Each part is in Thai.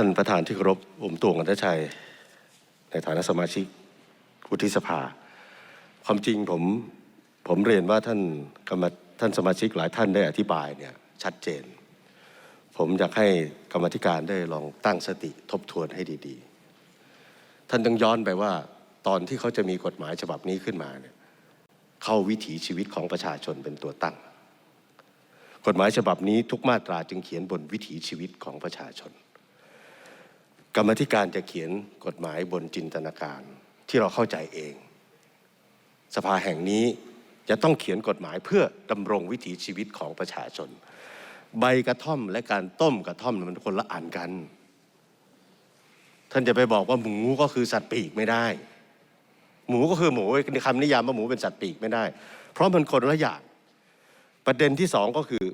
ท่านประธานที่เคารพผมตวงกันทชัย ในฐานะสมาชิกวุฒิสภา ความจริงผมผมเรียนว่าท่านกรรมท่านสมาชิกหลายท่านได้อธิบายเนี่ยชัดเจน ผมอยากให้กรรมธิการได้ลองตั้งสติทบทวนให้ดี ๆ ท่านต้องย้อนไปว่าตอนที่เขาจะมีกฎหมายฉบับนี้ขึ้นมาเนี่ยเข้าวิถีชีวิตของประชาชนเป็นตัวตั้ง กฎหมายฉบับนี้ทุกมาตราจึงเขียนบนวิถีชีวิตของประชาชน กรรมธิการจะเขียนกฎหมายบนจินตนาการที่เราเข้าใจเอง สภาแห่งนี้จะต้องเขียนกฎหมายเพื่อดำรงวิถีชีวิตของประชาชน ใบกระท่อมและการต้มกระท่อมมันคนละอันกัน ท่านจะไปบอกว่าหมูก็คือสัตว์ปีกไม่ได้ หมูก็คือหมูคำนิยามว่าหมูเป็นสัตว์ปีกไม่ได้ เพราะมันคนละอย่างประเด็นที่สองก็คือ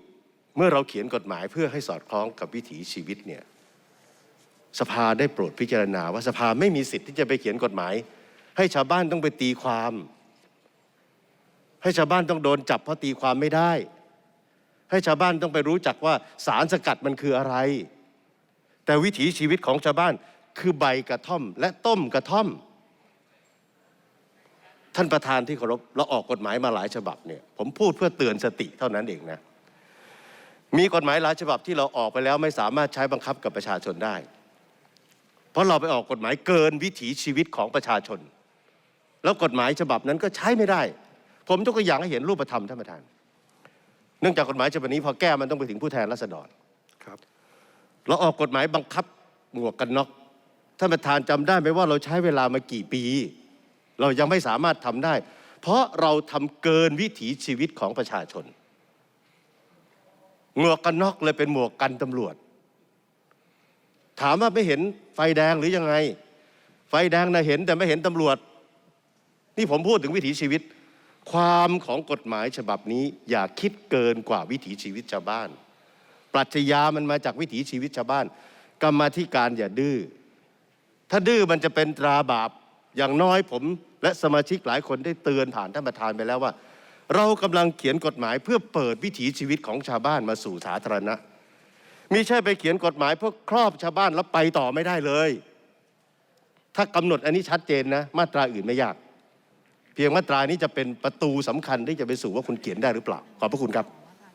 เมื่อเราเขียนกฎหมายเพื่อให้สอดคล้องกับวิถีชีวิตเนี่ย สภาได้โปรดพิจารณาว่าสภาไม่มีสิทธิ์ที่จะไปเขียนกฎหมาย ให้ชาวบ้านต้องไปตีความ ให้ชาวบ้านต้องโดนจับเพราะตีความไม่ได้ ให้ชาวบ้านต้องไปรู้จักว่าสารสกัดมันคืออะไร แต่วิถีชีวิตของชาวบ้านคือใบกระท่อม และต้มกระท่อม ท่านประธานที่เคารพเราออกกฎหมายมาหลายฉบับเนี่ยผมพูดเพื่อเตือนสติเท่านั้นเองนะมีกฎหมายหลายฉบับที่เราออกไปแล้วไม่สามารถใช้บังคับกับประชาชนได้ เพราะเราไปออกกฎหมายเกินวิถีชีวิตของประชาชน แล้วกฎหมายฉบับนั้นก็ใช้ไม่ได้ ผมยกตัวอย่างให้เห็นรูปธรรมท่านประธาน เนื่องจากกฎหมายฉบับนี้พอแก้มันต้องไปถึงผู้แทนราษฎรครับ เราออกกฎหมายบังคับหมวกกันน็อกท่านประธานจำได้ไหมว่าเราใช้เวลามากี่ปี เรายังไม่สามารถทำได้ เพราะเราทำเกินวิถีชีวิตของประชาชน หมวกกันน็อกเลยเป็นหมวกกันตำรวจ ถามว่าไม่เห็นไฟแดงหรือยังไง ไฟแดงนะเห็นแต่ไม่เห็นตำรวจ นี่ผมพูดถึงวิถีชีวิต ความของกฎหมายฉบับนี้อย่าคิดเกินกว่าวิถีชีวิตชาวบ้าน ปรัชญามันมาจากวิถีชีวิตชาวบ้าน กรรมธิการอย่าดื้อถ้าดื้อมันจะเป็นตราบาปอย่างน้อยผมและสมาชิกหลายคนได้เตือนผ่านท่านประธานไปแล้วว่า เรากำลังเขียนกฎหมายเพื่อเปิดวิถีชีวิตของชาวบ้านมาสู่สาธารณะ มิใช่ไปเขียนกฎหมายเพื่อครอบชาวบ้านแล้วไปต่อไม่ได้เลย ถ้ากำหนดอันนี้ชัดเจนนะ มาตราอื่นไม่ยาก เพียงมาตรานี้จะเป็นประตูสำคัญที่จะไปสู่ว่าคุณเขียนได้หรือเปล่า ขอบพระคุณครับ